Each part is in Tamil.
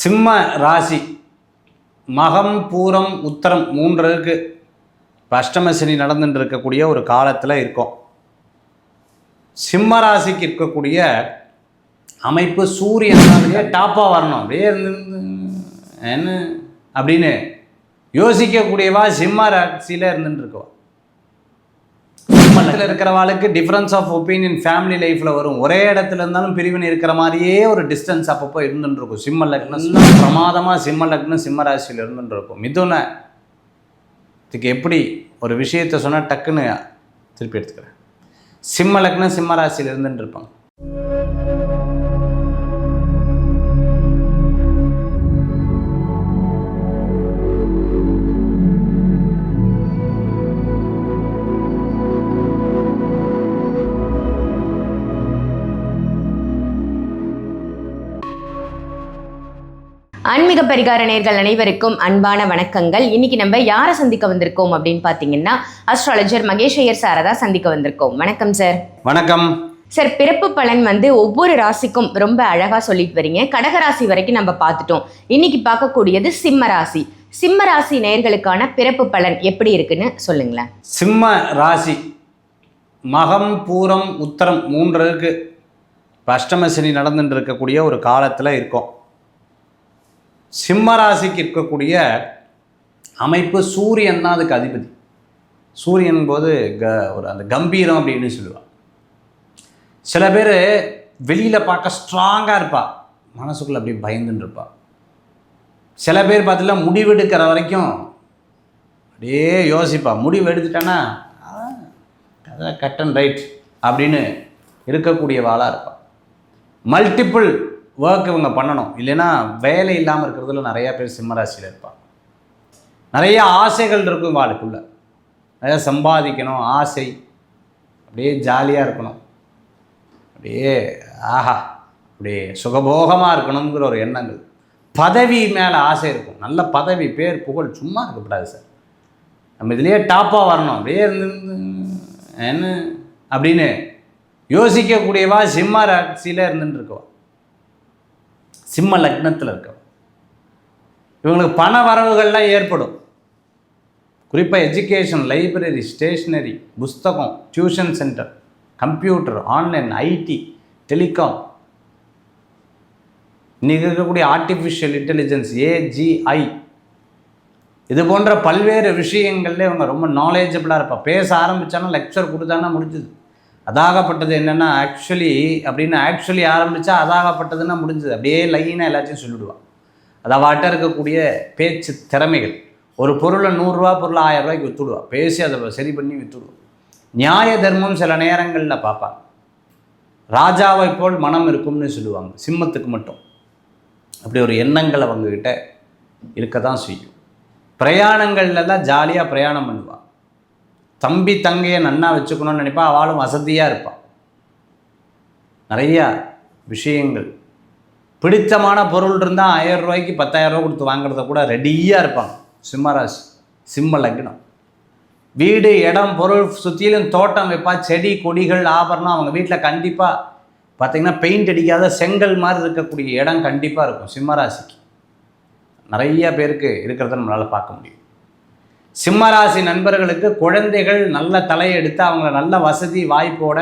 சிம்ம ராசி. மகம் பூரம் உத்தரம் மூன்று அஷ்டமசனி இப்போ நடந்துட்டு இருக்கக்கூடிய ஒரு காலத்தில் இருக்கோம். சிம்ம ராசிக்கு இருக்கக்கூடிய அமைப்பு சூரியன் டாப்பாக வரணும். அப்படியே இருந்து என்ன? அப்படின்னு யோசிக்கக்கூடியவா சிம்ம ராசியில் இருந்துட்டு இருக்கோம் குடும்பத்தில் இருக்கிறவாளுக்கு டிஃப்ரென்ஸ் ஆஃப் ஒப்பீனியன் ஃபேமிலி லைஃப்பில் வரும். ஒரே இடத்துல இருந்தாலும் பிரிவினை இருக்கிற மாதிரியே ஒரு டிஸ்டன்ஸ் அப்பப்போ இருந்துருக்கும் சிம்ம லக்னம் பிரமாதமாக சிம்ம லக்னம் சிம்ம ராசியில் இருந்துருக்கும் இருக்கும் மிதுன இதுக்கு எப்படி ஒரு விஷயத்தை சொன்னால் டக்குன்னு திருப்பி எடுத்துக்கிறேன். சிம்ம லக்னம் சிம்ம ராசியில் இருந்துட்டு இருப்பாங்க ஆன்மீக பரிகார நேர்கள் அனைவருக்கும் அன்பான வணக்கங்கள். இன்னைக்கு நம்ம யாரை சந்திக்க வந்திருக்கோம் அப்படின்னு பார்த்தீங்கன்னா அஸ்ட்ராலஜர் மகேஷ் ஐயர் சாரை தான் சந்திக்க வந்திருக்கோம். வணக்கம் சார் வணக்கம். சார் பிறப்பு பலன் வந்து ஒவ்வொரு ராசிக்கும் ரொம்ப அழகா சொல்லிட்டு வரீங்க. கடகராசி வரைக்கும் நம்ம பார்த்துட்டோம். இன்னைக்கு பார்க்கக்கூடியது சிம்ம ராசி. சிம்ம ராசி நேர்களுக்கான பிறப்பு பலன் எப்படி இருக்குன்னு சொல்லுங்களேன். சிம்ம ராசி. மகம் பூரம் உத்தரம் மூன்று இருக்கு. இப்போ அஷ்டம சனி நடந்துட்டு இருக்கக்கூடிய ஒரு காலத்தில் இருக்கோம். சிம்மராசிக்கு இருக்கக்கூடிய அமைப்பு சூரியன் தான் அதுக்கு அதிபதி. சூரியன் போது க ஒரு அந்த கம்பீரம் அப்படின்னு சொல்லுவாள் சில பேர் வெளியில் பார்க்க ஸ்ட்ராங்காக இருப்பா. மனசுக்குள்ளே அப்படியே பயந்துன்னு இருப்பா. சில பேர் பார்த்துல முடிவெடுக்கிற வரைக்கும் அப்படியே யோசிப்பா. முடிவு எடுத்துட்டானா கட் அண்ட் ரைட் அப்படின்னு இருக்கக்கூடிய வாளாக இருப்பாள் மல்டிபிள் ஒர்க் இவங்க பண்ணணும். இல்லைன்னா வேலை இல்லாமல் இருக்கிறதுல நிறையா பேர் சிம்மராசியில் இருப்பான் நிறைய ஆசைகள் இருக்கும் வாழ்க்குள்ள நிறையா சம்பாதிக்கணும் ஆசை. அப்படியே ஜாலியாக இருக்கணும். அப்படியே ஆஹா அப்படியே சுகபோகமாக இருக்கணுங்கிற ஒரு எண்ணங்கள். பதவி மேலே ஆசை இருக்கும். நல்ல பதவி பேர் புகழ் சும்மா இருக்கக்கூடாது சார். நம்ம இதுலேயே டாப்பாக வரணும். அப்படியே இருந்து என்ன? அப்படின்னு யோசிக்கக்கூடியவா சிம்ம ராசியில் இருந்துட்டு இருக்கோம். சிம்ம லக்னத்தில் இருக்க இவங்களுக்கு பண வரவுகள்லாம் ஏற்படும். குறிப்பாக எஜுகேஷன் லைப்ரரி ஸ்டேஷ்னரி புஸ்தகம் tuition centre computer online IT telecom இன்றைக்கி இருக்கக்கூடிய ஆர்டிஃபிஷியல் இன்டெலிஜென்ஸ் ஏஜிஐ இது போன்ற பல்வேறு விஷயங்கள்ல இவங்க ரொம்ப நாலேஜபிளாக இருப்பா. பேச ஆரம்பித்தானா லெக்சர் கொடுத்தானா முடிஞ்சுது. அதாகப்பட்டது என்னென்னா ஆக்சுவலி அப்படின்னு ஆக்சுவலி ஆரம்பித்தா அதாகப்பட்டதுன்னா முடிஞ்சது. அப்படியே லைனாக எல்லாத்தையும் சொல்லிவிடுவான் அதாவாட்ட அவட்ட இருக்கக்கூடிய பேச்சு திறமைகள். ஒரு பொருளை நூறுரூவா பொருளை ஆயிரம் ரூபாய்க்கு விற்றுடுவா பேசி அதை சரி பண்ணி விற்றுடுவான் நியாய தர்மம் சில நேரங்களில் பார்ப்பாங்க ராஜாவை போல் மனம் இருக்கும்னு சொல்லுவாங்க. சிம்மத்துக்கு மட்டும். அப்படி ஒரு எண்ணங்கள் அவங்கக்கிட்ட இருக்க தான் செய்யும் பிரயாணங்கள்லாம் ஜாலியாக பிரயாணம் பண்ணுவாள் தம்பி தங்கையை நன்னா வச்சுக்கணும்னு நினைப்பா அவளும் வசதியாக இருப்பான் நிறையா விஷயங்கள். பிடித்தமான பொருள் இருந்தால் ஆயிரம் ரூபாய்க்கு பத்தாயிரம் ரூபா கொடுத்து வாங்குறத கூட ரெடியாக இருப்பாங்க. சிம்மராசி சிம்ம லக்னம். வீடு இடம் பொருள் சுற்றிலும் தோட்டம் வைப்பா செடி கொடிகள் ஆபரணம் அவங்க வீட்டில் கண்டிப்பாக பார்த்தீங்கன்னா பெயிண்ட் அடிக்காத செங்கல் மாதிரி இருக்கக்கூடிய இடம் கண்டிப்பாக இருக்கும் சிம்மராசிக்கு. நிறைய பேருக்கு இருக்கிறத நம்மளால் பார்க்க முடியும். சிம்மராசி நண்பர்களுக்கு குழந்தைகள் நல்ல தலையெடுத்து அவங்கள நல்ல வசதி வாய்ப்போட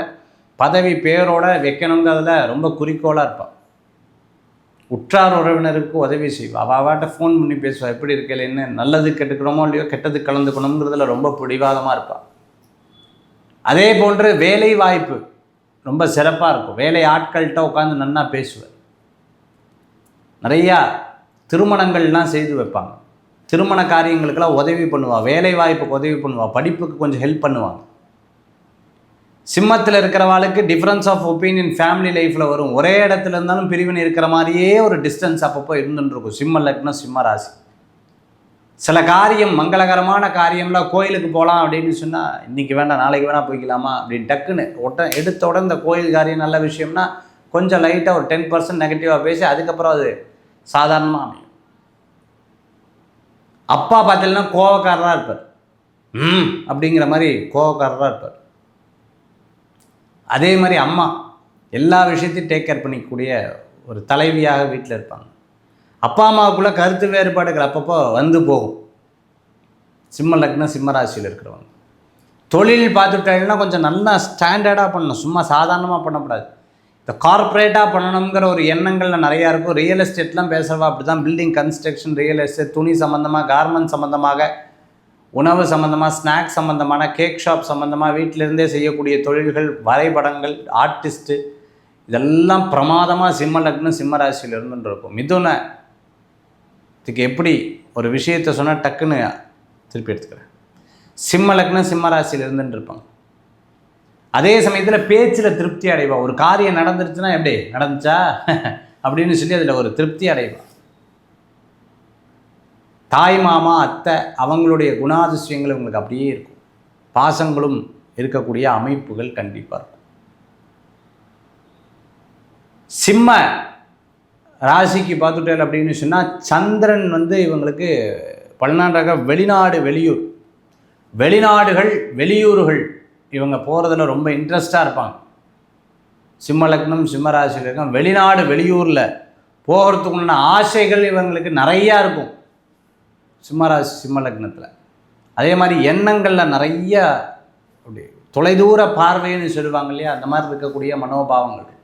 பதவி பேரோட வைக்கணுங்கிறதுல ரொம்ப குறிக்கோளாக இருப்பாள் உற்றார் உறவினருக்கு உதவி செய்வா. அவாட்ட ஃபோன் பண்ணி பேசுவாள் எப்படி இருக்கல என்ன? நல்லது கெட்டுக்கணுமோ இல்லையோ? கெட்டது கலந்துக்கணுங்கிறதுல ரொம்ப பிடிவாதமாக இருப்பாள் அதே போன்று வேலை வாய்ப்பு ரொம்ப சிறப்பாக இருக்கும். வேலை ஆட்கள்கிட்ட உட்காந்து நன்னா பேசுவார் நிறையா திருமணங்கள்லாம் செய்து வைப்பாங்க. திருமண காரியங்களுக்கெல்லாம் உதவி பண்ணுவாள் வேலை வாய்ப்புக்கு உதவி பண்ணுவாள் படிப்புக்கு கொஞ்சம் ஹெல்ப் பண்ணுவாங்க சிம்மத்தில் இருக்கிறவாளுக்கு டிஃப்ரென்ஸ் ஆஃப் ஒப்பீனியன் ஃபேமிலி லைஃப்பில் வரும். ஒரே இடத்துல இருந்தாலும் பிரிவினை இருக்கிற மாதிரியே ஒரு டிஸ்டன்ஸ் அப்பப்போ இருந்துருக்கும் சிம்ம லக்னம் சிம்ம ராசி. சில காரியம் மங்களகரமான காரியம்லாம் கோயிலுக்கு போகலாம் அப்படின்னு சொன்னால் இன்றைக்கி வேண்டாம் நாளைக்கு வேணால் போய்க்கலாமா? அப்படின்னு டக்குன்னு உட எடுத்த உடனே இந்த கோயில் காரியம் நல்ல விஷயம்னா கொஞ்சம் லைட்டாக ஒரு டென் பர்சன்ட் நெகட்டிவாக பேசி அதுக்கப்புறம் அது சாதாரணமாக அமையும். அப்பா பார்த்தீங்கன்னா கோவக்காரராக இருப்பார். ம். அப்படிங்கிற மாதிரி கோவக்காரராக இருப்பார். அதே மாதிரி அம்மா எல்லா விஷயத்தையும் டேக் கேர் பண்ணிக்கக்கூடிய ஒரு தலைவியாக வீட்டில் இருப்பாங்க. அப்பா அம்மாவுக்குள்ள கருத்து வேறுபாடுகள் அப்பப்போ வந்து போகும். சிம்ம லக்னம் சிம்ம ராசியில் இருக்கிறவங்க. தொழில் பார்த்துட்டாங்கன்னா கொஞ்சம் நல்லா ஸ்டாண்டர்டாக பண்ணணும். சும்மா சாதாரணமாக பண்ணக்கூடாது. இந்த கார்ப்பரேட்டாக பண்ணணுங்கிற ஒரு எண்ணங்கள்ல நிறையா இருக்கும். ரியல் எஸ்டேட்லாம் பேசுகிறவா அப்படி தான் பில்டிங் கன்ஸ்ட்ரக்ஷன் ரியல் எஸ்டேட் துணி சம்மந்தமாக கார்மெண்ட் சம்மந்தமாக உணவு சம்மந்தமாக ஸ்நாக்ஸ் சம்மந்தமான கேக் ஷாப் சம்மந்தமாக வீட்டிலிருந்தே செய்யக்கூடிய தொழில்கள் வரைபடங்கள் ஆர்டிஸ்ட்டு இதெல்லாம் பிரமாதமாக சிம்ம லக்னம் சிம்ம ராசியில் இருந்துருக்கும் இருக்கும். மிதுன இதுக்கு எப்படி ஒரு விஷயத்தை சொன்னால் டக்குன்னு திருப்பி எடுத்துக்கிறேன். சிம்ம லக்னம் சிம்ம ராசியில் இருந்துட்டு இருப்பாங்க. அதே சமயத்தில் பேச்சில் திருப்தி அடைவா. ஒரு காரியம் நடந்துருச்சுன்னா எப்படி? நடந்துச்சா? அப்படின்னு சொல்லி அதில் ஒரு திருப்தி அடைவா. தாய் மாமா அத்தை அவங்களுடைய குணாதிசயங்கள் உங்களுக்கு அப்படியே இருக்கும். பாசங்களும் இருக்கக்கூடிய அமைப்புகள் கண்டிப்பாக இருக்கும். சிம்ம ராசிக்கு பார்த்துட்டேன் அப்படின்னு சொன்னால் சந்திரன் வந்து இவங்களுக்கு பல்நாடாக வெளிநாடு வெளியூர். வெளிநாடுகள் வெளியூர்கள். இவங்க போகிறதுல ரொம்ப இன்ட்ரெஸ்டாக இருப்பாங்க. சிம்ம லக்னம் சிம்ம இருக்கும் வெளிநாடு வெளியூரில் போகிறதுக்குள்ள ஆசைகள் இவங்களுக்கு நிறையா இருக்கும். சிம்மராசி சிம்ம லக்னத்தில். அதே மாதிரி எண்ணங்களில் நிறைய அப்படி தொலைதூர பார்வைன்னு சொல்லுவாங்க இல்லையா? அந்த மாதிரி இருக்கக்கூடிய மனோபாவங்கள்.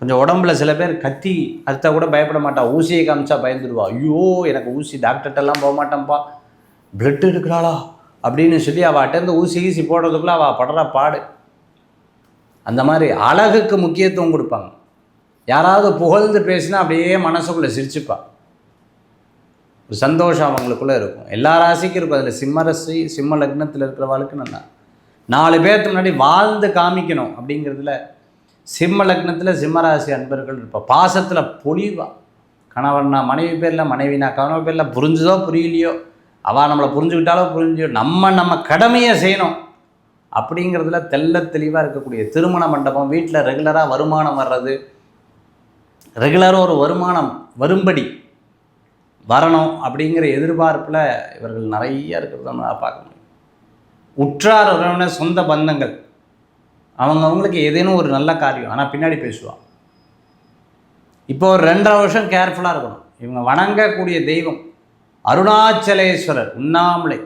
கொஞ்சம் உடம்புல சில பேர் கத்தி அறுத்தா கூட பயப்பட மாட்டா. ஊசியை காமிச்சா பயந்துடுவா ஐயோ எனக்கு ஊசி டாக்டர்கிட்டலாம் போக மாட்டேன்ப்பா பிளட் எடுக்கிறாளா? அப்படின்னு சொல்லி அவள் அட்டேருந்து ஊசி கீசி போடுறதுக்குள்ளே அவள் படுற பாடு. அந்த மாதிரி அழகுக்கு முக்கியத்துவம் கொடுப்பாங்க. யாராவது புகழ்ந்து பேசினா அப்படியே மனசுக்குள்ளே சிரிச்சுப்பா. ஒரு சந்தோஷம் அவங்களுக்குள்ளே இருக்கும். எல்லா ராசிக்கும் இருக்கும். அதில் சிம்ம ராசி சிம்ம லக்னத்தில் இருக்கிறவாளுக்கு நல்லா நாலு பேர்த்து முன்னாடி வாழ்ந்து காமிக்கணும் அப்படிங்கிறதுல சிம்ம லக்னத்தில் சிம்மராசி அன்பர்கள் இருப்பாள் பாசத்தில் பொழிவா கணவன்னா மனைவி பேரில் மனைவினா கணவன் பேரில் புரிஞ்சுதோ புரியலையோ அவள் நம்மளை புரிஞ்சுக்கிட்டாலும் புரிஞ்சு நம்ம நம்ம கடமையை செய்யணும். அப்படிங்கிறதுல தெள்ள தெளிவாக இருக்கக்கூடிய திருமண மண்டபம் வீட்டில் ரெகுலராக வருமானம் வர்றது. ரெகுலராக ஒரு வருமானம் வரும்படி வரணும் அப்படிங்கிற எதிர்பார்ப்பில் இவர்கள் நிறைய இருக்கிறத நம்மளால் பார்க்க முடியும். உற்றார் உறவினர் சொந்த பந்தங்கள். அவங்க அவங்களுக்கு ஏதேனும் ஒரு நல்ல காரியம் ஆனால் பின்னாடி பேசுவான் இப்போ ஒரு ரெண்டரை வருஷம் கேர்ஃபுல்லாக இருக்கணும். இவங்க வணங்கக்கூடிய தெய்வம் அருணாச்சலேஸ்வரர் உண்ணாமலை.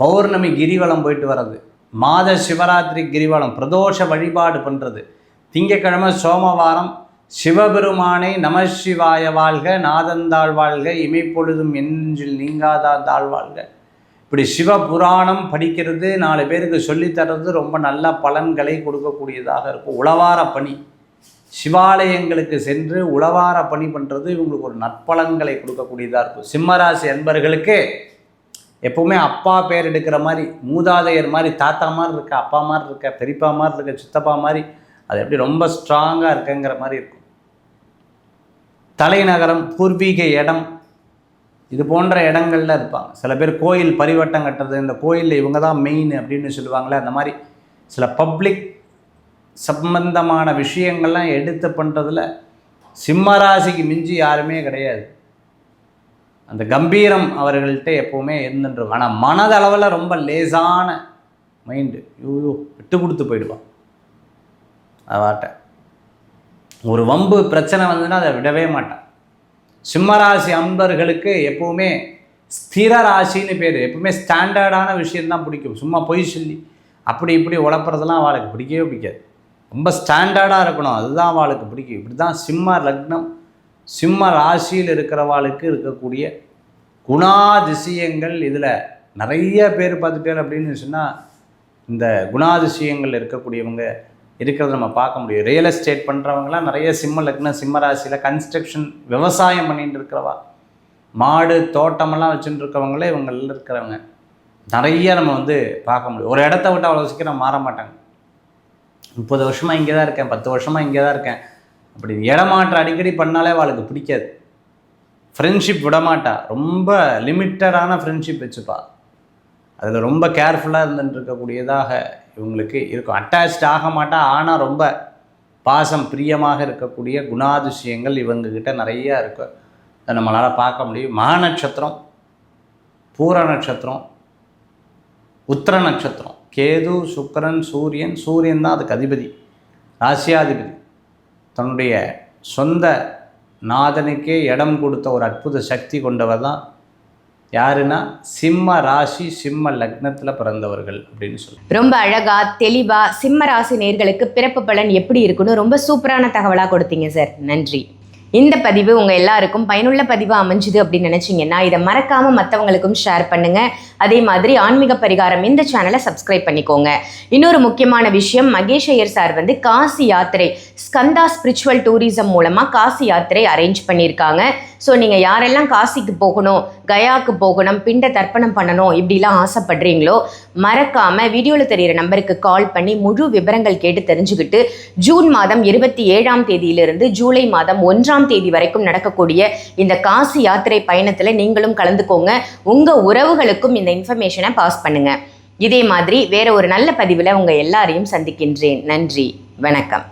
பௌர்ணமி கிரிவலம் போயிட்டு வர்றது மாத சிவராத்திரி கிரிவலம் பிரதோஷ வழிபாடு பண்ணுறது திங்கக்கிழமை சோமவாரம் சிவபெருமானை நம சிவாய வாழ்க நாதந்தாள் வாழ்க இமைப்பொழுதும் என்றில் நீங்காதா தாழ் வாழ்க. இப்படி சிவ புராணம் படிக்கிறது நாலு பேருக்கு சொல்லித்தர்றது ரொம்ப நல்ல பலன்களை கொடுக்கக்கூடியதாக இருக்கும். உளவார பணி. சிவாலயங்களுக்கு சென்று உளவார பணி பண்ணுறது இவங்களுக்கு ஒரு நற்பலன்களை கொடுக்கக்கூடியதாக இருக்கும். சிம்மராசி அன்பர்களுக்கு எப்போவுமே அப்பா பேர் எடுக்கிற மாதிரி மூதாதையர் மாதிரி தாத்தா மாதிரி இருக்க அப்பா மாதிரி இருக்க பெரியப்பா மாதிரி இருக்க சித்தப்பா மாதிரி அது எப்படி ரொம்ப ஸ்ட்ராங்காக இருக்குங்கிற மாதிரி இருக்கும். தலைநகரம் பூர்வீக இடம் இது போன்ற இடங்கள்ல இருப்பாங்க. சில பேர் கோயில் பரிவட்டம் கட்டுறது இந்த கோயிலில் இவங்க தான் மெயின் அப்படின்னு சொல்லுவாங்களே அந்த மாதிரி சில பப்ளிக் சம்பந்தமான விஷயங்கள்லாம் எடுத்து பண்ணுறதுல சிம்மராசிக்கு மிஞ்சி யாருமே கிடையாது. அந்த கம்பீரம் அவர்கள்ட்ட எப்போவுமே இருந்துட்டு ஆனால் மனதளவில் ரொம்ப லேசான மைண்டு ஐயோ விட்டு கொடுத்து போயிடுவான் அவாட்ட ஒரு வம்பு பிரச்சனை வந்ததுன்னா அதை விடவே மாட்டான் சிம்மராசி அன்பர்களுக்கு எப்போவுமே ஸ்திர ராசின்னு பேர். எப்பவுமே ஸ்டாண்டர்டான விஷயந்தான் பிடிக்கும். சும்மா பொய் சொல்லி அப்படி இப்படி உழப்புறதெல்லாம் அவளுக்கு பிடிக்கவே பிடிக்காது. ரொம்ப ஸ்டாண்டர்டாக இருக்கணும். அதுதான் அவளுக்கு பிடிக்கும். இப்படி தான் சிம்ம லக்னம் சிம்ம ராசியில் இருக்கிறவாளுக்கு இருக்கக்கூடிய குணாதிசயங்கள் இதில் நிறைய பேர் பார்த்துட்டேன் அப்படின்னு சொன்னால் இந்த குணாதிசயங்கள் இருக்கக்கூடியவங்க இருக்கிறத நம்ம பார்க்க முடியும். ரியல் எஸ்டேட் பண்ணுறவங்களாம் நிறைய சிம்ம லக்னம் சிம்ம ராசியில் கன்ஸ்ட்ரக்ஷன் விவசாயம் பண்ணிட்டு இருக்கிறவா. மாடு தோட்டமெல்லாம் வச்சுட்டு இருக்கவங்களே இவங்களில் இருக்கிறவங்க. நிறைய நம்ம வந்து பார்க்க முடியும். ஒரு இடத்த விட்டு அவ்வளோ சீக்கிரம் மாற மாட்டாங்க. முப்பது வருஷமாக இங்கே தான் இருக்கேன் பத்து வருஷமாக இங்கே தான் இருக்கேன். அப்படி இடமாற்றம் அடிக்கடி பண்ணாலே அவளுக்கு பிடிக்காது. ஃப்ரெண்ட்ஷிப் விடமாட்டா. ரொம்ப லிமிட்டடான ஃப்ரெண்ட்ஷிப் வச்சுப்பா. அதில் ரொம்ப கேர்ஃபுல்லாக இருந்துட்டு இருக்கக்கூடியதாக இவங்களுக்கு இருக்கும். அட்டாச்ட் ஆக மாட்டா ஆனால் ரொம்ப பாசம் பிரியமாக இருக்கக்கூடிய குணாதிசயங்கள் இவங்கக்கிட்ட நிறையா இருக்கு. அதை நம்மளால் பார்க்க முடியும். மகா நட்சத்திரம் பூர நட்சத்திரம் உத்திர நட்சத்திரம். கேது சுக்கரன் சூரியன் சூரியன் தான் அதுக்கு அதிபதி ராசியாதிபதி. தன்னுடைய சொந்த நாதனுக்கே இடம் கொடுத்த ஒரு அற்புத சக்தி கொண்டவர் தான் யாருன்னா சிம்ம ராசி சிம்ம லக்னத்தில் பிறந்தவர்கள் அப்படின்னு சொல்லி ரொம்ப அழகா தெளிவா சிம்ம ராசி நேர்களுக்கு பிறப்பு பலன் எப்படி இருக்குன்னு ரொம்ப சூப்பரான தகவலாக கொடுத்தீங்க சார். நன்றி. இந்த பதிவு உங்கள் எல்லாருக்கும் பயனுள்ள பதிவு அமைஞ்சுது அப்படின்னு நினச்சிங்கன்னா இதை மறக்காமல் மற்றவங்களுக்கும் ஷேர் பண்ணுங்கள் அதே மாதிரி ஆன்மீக பரிகாரம் இந்த சேனலை சப்ஸ்கிரைப் பண்ணிக்கோங்க. இன்னொரு முக்கியமான விஷயம் மகேஷ் ஐயர் சார் வந்து காசி யாத்திரை ஸ்கந்தா ஸ்பிரிச்சுவல் டூரிசம் மூலமாக காசி யாத்திரை அரேஞ்ச் பண்ணியிருக்காங்க. ஸோ நீங்கள் யாரெல்லாம் காசிக்கு போகணும் கயாவுக்கு போகணும் பிண்ட தர்ப்பணம் பண்ணணும் இப்படிலாம் ஆசைப்படுறீங்களோ மறக்காமல் வீடியோவில் தெரிகிற நம்பருக்கு கால் பண்ணி முழு விவரங்கள் கேட்டு தெரிஞ்சுக்கிட்டு ஜூன் மாதம் இருபத்தி ஏழாம் தேதியிலிருந்து ஜூலை மாதம் ஒன்றாம் தேதி வரைக்கும் நடக்கக்கூடிய இந்த காசி யாத்திரை பயணத்தில் நீங்களும் கலந்துக்கோங்க. உங்கள் உறவுகளுக்கும் இந்த இன்ஃபர்மேஷனை பாஸ் பண்ணுங்க. இதே மாதிரி வேற ஒரு நல்ல பதிவில் உங்கள் எல்லாரையும் சந்திக்கின்றேன். நன்றி. வணக்கம்.